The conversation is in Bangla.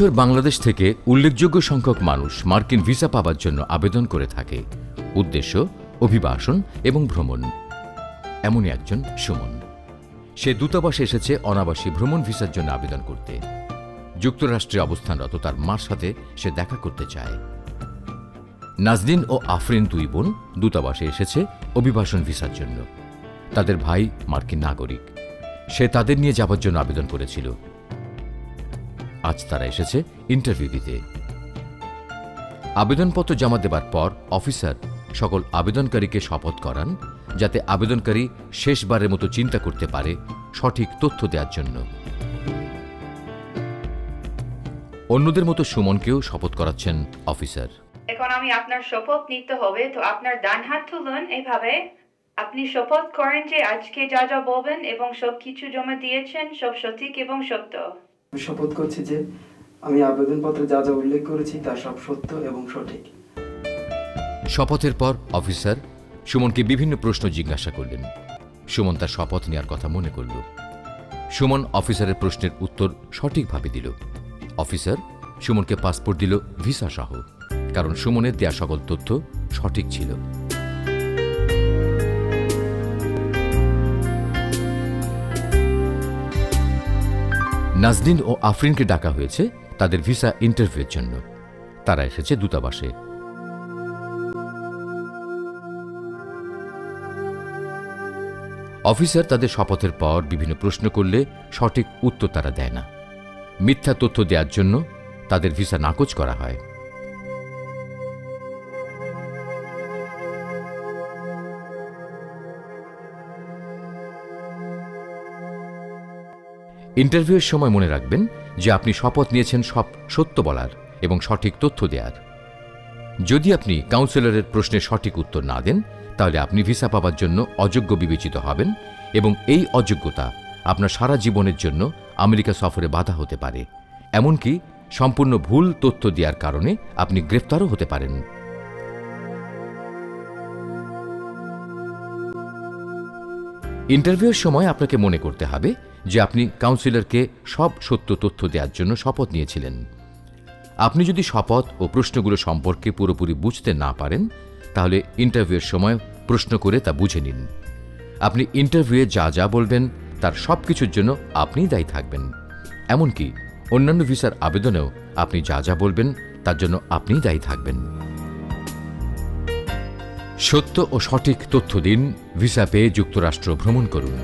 উত্তর বাংলাদেশ থেকে উল্লেখযোগ্য সংখ্যক মানুষ মার্কিন ভিসা পাবার জন্য আবেদন করে থাকে। উদ্দেশ্য, অভিবাসন এবং ভ্রমণ। এমনই একজন সুমন। সে দূতাবাসে এসেছে অনাবাসী ভ্রমণ ভিসার জন্য আবেদন করতে। যুক্তরাষ্ট্রে অবস্থানরত তার মার সাথে সে দেখা করতে চায়। নাজদিন ও আফরিন দুই বোন দূতাবাসে এসেছে অভিবাসন ভিসার জন্য। তাদের ভাই মার্কিন নাগরিক। সে তাদের নিয়ে যাবার জন্য আবেদন করেছিল। আজ তারা এসেছে ইন্টারভিউ দিতে। আবেদনপত্র জমা দেবার পর অফিসার সকল আবেদনকারীকে শপথ করান, যাতে আবেদনকারী শেষবারের মতো চিন্তা করতে পারে সঠিক তথ্য দেওয়ার জন্য। অন্যদের মতো সুমনকেও শপথ করাচ্ছেন অফিসার এখন আমি আপনার শপথ নিতে হবে, তো আপনার ডান হাত তুলুন এইভাবে আপনি শপথ করেন যে আজকে যা যা বলবেন এবং সব কিছু জমা দিয়েছেন সব সঠিক এবং সত্য। শপথ করছি যে আমি আবেদনপত্রে যা যা উল্লেখ করেছি তা সব সত্য এবং সঠিক। শপথের পর অফিসার সুমনকে বিভিন্ন প্রশ্ন জিজ্ঞাসা করলেন। সুমন তার শপথ নেওয়ার কথা মনে করল। সুমন অফিসারের প্রশ্নের উত্তর সঠিকভাবে দিল। অফিসার সুমনকে পাসপোর্ট দিল ভিসা সহ কারণ সুমনের দেয়া সকল তথ্য সঠিক ছিল। নাজদিন ও আফরিনকে ডাকা হয়েছে তাদের ভিসা ইন্টারভিউয়ের জন্য। তারা এসেছে দূতাবাসে। অফিসার তাদের শপথের পর বিভিন্ন প্রশ্ন করলে সঠিক উত্তর তারা দেয় না। মিথ্যা তথ্য দেওয়ার জন্য তাদের ভিসা নাকচ করা হয়। ইন্টারভিউয়ের সময় মনে রাখবেন যে আপনি শপথ নিয়েছেন সব সত্য বলার এবং সঠিক তথ্য দেওয়ার যদি আপনি কাউন্সিলরের প্রশ্নের সঠিক উত্তর না দেন, তাহলে আপনি ভিসা পাবার জন্য অযোগ্য বিবেচিত হবেন এবং এই অযোগ্যতা আপনার সারা জীবনের জন্য আমেরিকা সফরে বাধা হতে পারে। এমনকি সম্পূর্ণ ভুল তথ্য দেওয়ার কারণে আপনি গ্রেফতারও হতে পারেন। ইন্টারভিউয়ের সময় আপনাকে মনে করতে হবে যে আপনি কাউন্সিলরকে সব সত্য তথ্য দেওয়ার জন্য শপথ নিয়েছিলেন। আপনি যদি শপথ ও প্রশ্নগুলো সম্পর্কে পুরোপুরি বুঝতে না পারেন, তাহলে ইন্টারভিউয়ের সময় প্রশ্ন করে তা বুঝে নিন। আপনি ইন্টারভিউয়ে যা যা বলবেন, তার সব কিছুর জন্য আপনিই দায়ী থাকবেন। এমনকি অন্যান্য ভিসার আবেদনেও আপনি যা যা বলবেন, তার জন্য আপনিই দায়ী থাকবেন। সত্য ও সঠিক তথ্য দিন ভিসা পেয়ে যুক্তরাষ্ট্র ভ্রমণ করুন।